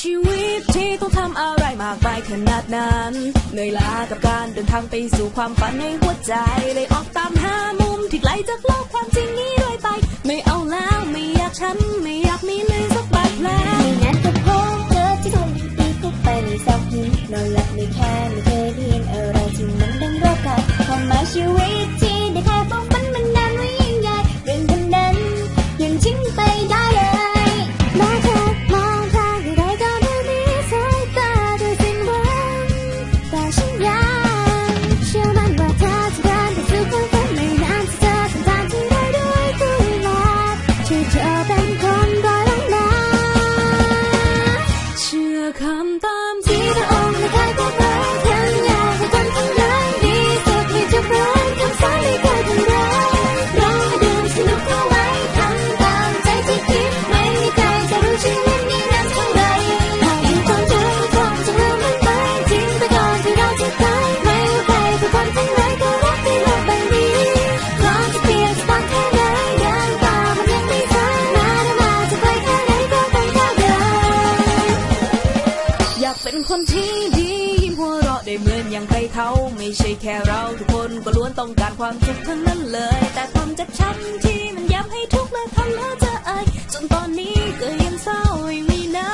ชีวิตที่ต้องทำอะไรมากมายขนาดนั้นเหนื่อยล้ากับการเดินทางไปสู่ความฝันในหัวใจ เลยออกตามหามุมที่ไกลจากโลกความจริงนี้ด้วยไป ไม่เอาแล้วไม่อยากฉันไม่อยากมีเลยสักบาดแผล มที่ดียิ้มหัวเราะได้เหมือนอย่างใครเขาไม่ใช่แค่เราทุกคนก็ล้วนต้องการความสุขทั้งนั้นเลย แต่ความเจ็บช้ำที่มันย้ำให้ทุกข์และทำให้เธออายจนตอนนี้ก็ยังเศร้าอยู่มีน้